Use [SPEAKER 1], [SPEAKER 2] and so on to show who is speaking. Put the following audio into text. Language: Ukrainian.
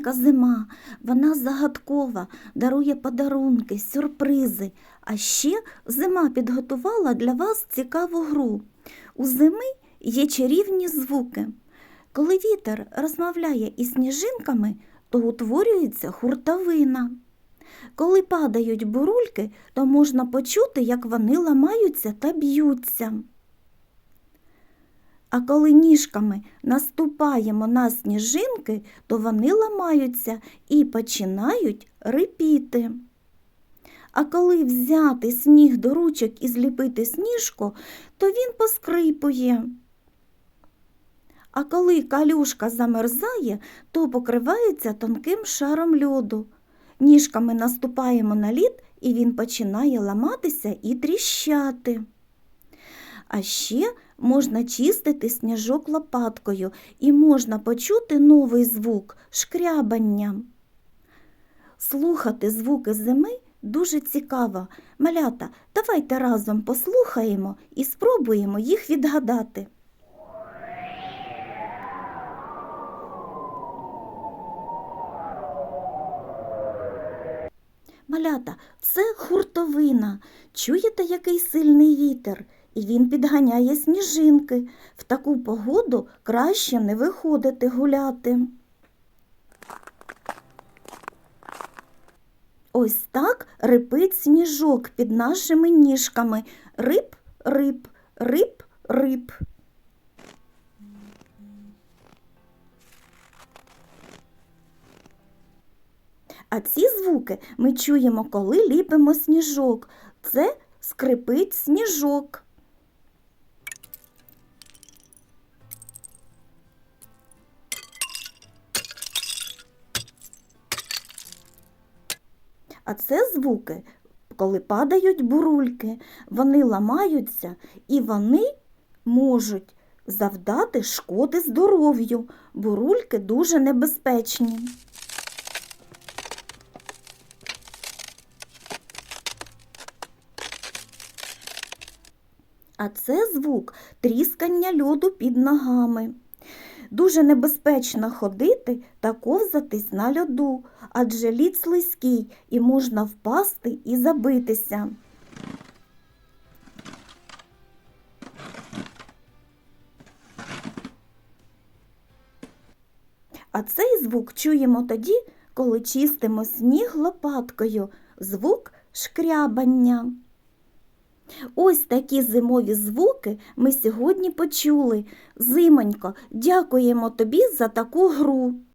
[SPEAKER 1] маленька зима, вона загадкова, дарує подарунки, сюрпризи. А ще зима підготувала для вас цікаву гру. У зими є чарівні звуки. Коли вітер розмовляє із сніжинками, то утворюється хуртовина. Коли падають бурульки, то можна почути, як вони ламаються та б'ються. А коли ніжками наступаємо на сніжинки, то вони ламаються і починають рипіти. А коли взяти сніг до ручок і зліпити сніжку, то він поскрипує. А коли калюшка замерзає, то покривається тонким шаром льоду. Ніжками наступаємо на лід, і він починає ламатися і тріщати. А ще можна чистити сніжок лопаткою і можна почути новий звук шкрябання. Слухати звуки зими дуже цікаво. Малята, давайте разом послухаємо і спробуємо їх відгадати. Малята, це хуртовина. Чуєте, який сильний вітер? І він підганяє сніжинки. В таку погоду краще не виходити гуляти. Ось так рипить сніжок під нашими ніжками. Рип, рип, рип, рип. А ці звуки ми чуємо, коли ліпимо сніжок. Це скрипить сніжок. А це звуки, коли падають бурульки. Вони ламаються і вони можуть завдати шкоди здоров'ю. Бурульки дуже небезпечні. А це звук тріскання льоду під ногами. Дуже небезпечно ходити та ковзатись на льоду, адже лід слизький і можна впасти і забитися. А цей звук чуємо тоді, коли чистимо сніг лопаткою, звук шкрябання. Ось такі зимові звуки ми сьогодні почули. Зимонько, дякуємо тобі за таку гру.